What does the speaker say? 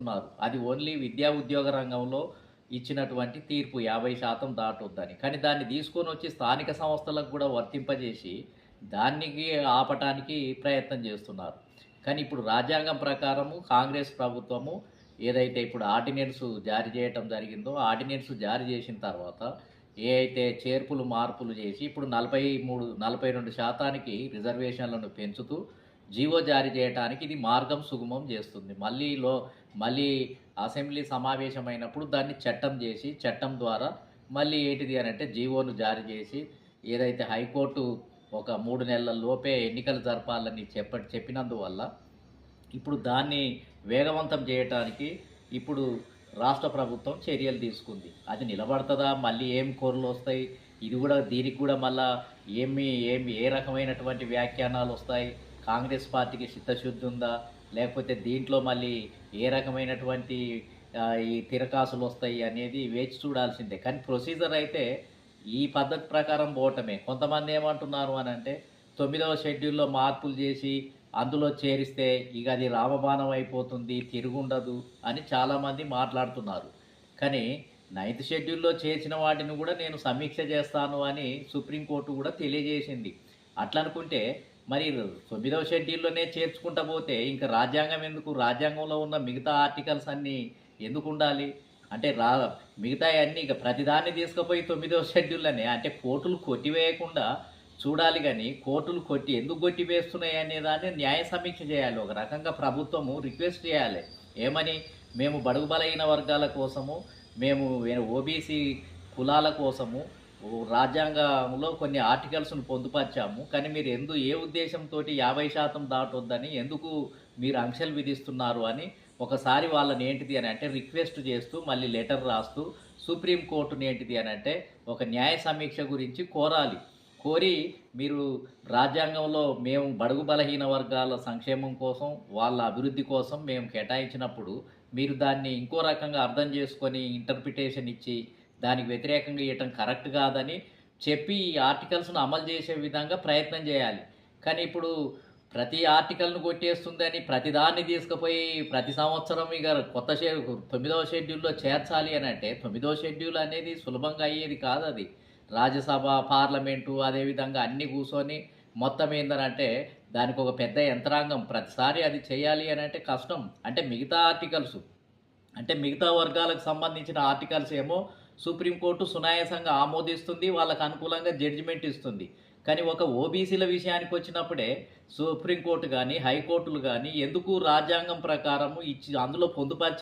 ఉన్నారు. అది ఓన్లీ విద్యా ఉద్యోగ రంగంలో ఇచ్చినటువంటి తీర్పు యాభై శాతం దాటొద్దని. కానీ దాన్ని తీసుకొని వచ్చి స్థానిక సంస్థలకు కూడా వర్తింపజేసి దానికి ఆపటానికి ప్రయత్నం చేస్తున్నారు. కానీ ఇప్పుడు రాజ్యాంగం ప్రకారము కాంగ్రెస్ ప్రభుత్వము ఏదైతే ఇప్పుడు ఆర్డినెన్స్ జారీ చేయటం జరిగిందో ఆర్డినెన్స్ జారీ చేసిన తర్వాత ఏ అయితే చేర్పులు మార్పులు చేసి ఇప్పుడు నలభై మూడు నలభై రెండు శాతానికి రిజర్వేషన్లను పెంచుతూ జీవో జారీ చేయడానికి ఇది మార్గం సుగమం చేస్తుంది. మళ్ళీ లో మళ్ళీ అసెంబ్లీ సమావేశమైనప్పుడు దాన్ని చట్టం చేసి చట్టం ద్వారా మళ్ళీ ఏంటిది అని అంటే జీవోను జారీ చేసి ఏదైతే హైకోర్టు ఒక మూడు నెలల లోపే ఎన్నికలు జరపాలని చెప్ప చెప్పినందువల్ల ఇప్పుడు దాన్ని వేగవంతం చేయటానికి ఇప్పుడు రాష్ట్ర ప్రభుత్వం చర్యలు తీసుకుంది. అది నిలబడుతుందా? మళ్ళీ ఏం కోరలు వస్తాయి? ఇది కూడా దీనికి కూడా మళ్ళీ ఏమి ఏమి ఏ రకమైనటువంటి వ్యాఖ్యానాలు వస్తాయి? కాంగ్రెస్ పార్టీకి చిత్తశుద్ధి ఉందా? లేకపోతే దీంట్లో మళ్ళీ ఏ రకమైనటువంటి ఈ తిరకాసులు వస్తాయి అనేది వేచి చూడాల్సిందే. కానీ ప్రొసీజర్ అయితే ఈ పద్ధతి ప్రకారం పోవటమే. కొంతమంది ఏమంటున్నారు అని అంటే తొమ్మిదవ షెడ్యూల్లో మార్పులు చేసి అందులో చేరిస్తే ఇక అది రామబాణం అయిపోతుంది తిరుగుండదు అని చాలామంది మాట్లాడుతున్నారు. కానీ నైన్త్ షెడ్యూల్లో చేర్చిన వాటిని కూడా నేను సమీక్ష చేస్తాను అని సుప్రీంకోర్టు కూడా తెలియజేసింది. అట్లనుకుంటే మరి తొమ్మిదవ షెడ్యూల్లోనే చేర్చుకుంటా పోతే ఇంకా రాజ్యాంగం ఎందుకు? రాజ్యాంగంలో ఉన్న మిగతా ఆర్టికల్స్ అన్నీ ఎందుకు ఉండాలి? అంటే రా మిగతా అన్నీ ఇక ప్రతిదాన్ని తీసుకుపోయి తొమ్మిదవ షెడ్యూల్లోనే. అంటే కోర్టులు కొట్టివేయకుండా చూడాలి కానీ కోర్టులు కొట్టి ఎందుకు కొట్టివేస్తున్నాయి అనే దాన్ని న్యాయ సమీక్ష చేయాలి. ఒక రకంగా ప్రభుత్వము రిక్వెస్ట్ చేయాలి. ఏమని? మేము బడుగు బలైన వర్గాల కోసము మేము ఓబీసీ కులాల కోసము రాజ్యాంగంలో కొన్ని ఆర్టికల్స్ను పొందుపరిచాము. కానీ మీరు ఎందు ఏ ఉద్దేశంతో యాభై శాతం దాటొద్దని ఎందుకు మీరు ఆంక్షలు విధిస్తున్నారు అని ఒకసారి వాళ్ళని ఏంటిది అని అంటే రిక్వెస్ట్ చేస్తూ మళ్ళీ లెటర్ రాస్తూ సుప్రీంకోర్టుని ఏంటిది అని అంటే ఒక న్యాయ సమీక్ష గురించి కోరాలి. కోరి మీరు రాజ్యాంగంలో మేము బడుగు బలహీన వర్గాల సంక్షేమం కోసం వాళ్ళ అభివృద్ధి కోసం మేము కేటాయించినప్పుడు మీరు దాన్ని ఇంకో రకంగా అర్థం చేసుకొని ఇంటర్ప్రిటేషన్ ఇచ్చి దానికి వ్యతిరేకంగా ఇవ్వటం కరెక్ట్ కాదని చెప్పి ఈ ఆర్టికల్స్ను అమలు చేసే విధంగా ప్రయత్నం చేయాలి. కానీ ఇప్పుడు ప్రతి ఆర్టికల్ను కొట్టేస్తుందని ప్రతిదాన్ని తీసుకుపోయి ప్రతి సంవత్సరం ఇక కొత్త షే తొమ్మిదవ షెడ్యూల్లో చేర్చాలి అని అంటే తొమ్మిదవ షెడ్యూల్ అనేది సులభంగా అయ్యేది కాదు అది. రాజ్యసభ పార్లమెంటు అదేవిధంగా అన్ని కూర్చొని మొత్తం ఏందనంటే దానికి ఒక పెద్ద యంత్రాంగం ప్రతిసారి అది చేయాలి అని అంటే కష్టం. అంటే మిగతా ఆర్టికల్స్ అంటే మిగతా వర్గాలకు సంబంధించిన ఆర్టికల్స్ ఏమో సుప్రీంకోర్టు సునాయాసంగా ఆమోదిస్తుంది వాళ్ళకు అనుకూలంగా జడ్జిమెంట్ ఇస్తుంది. కానీ ఒక ఓబీసీల విషయానికి వచ్చినప్పుడే సుప్రీంకోర్టు కానీ హైకోర్టులు కానీ ఎందుకు రాజ్యాంగం ప్రకారము ఇచ్చి అందులో పొందుపరిచి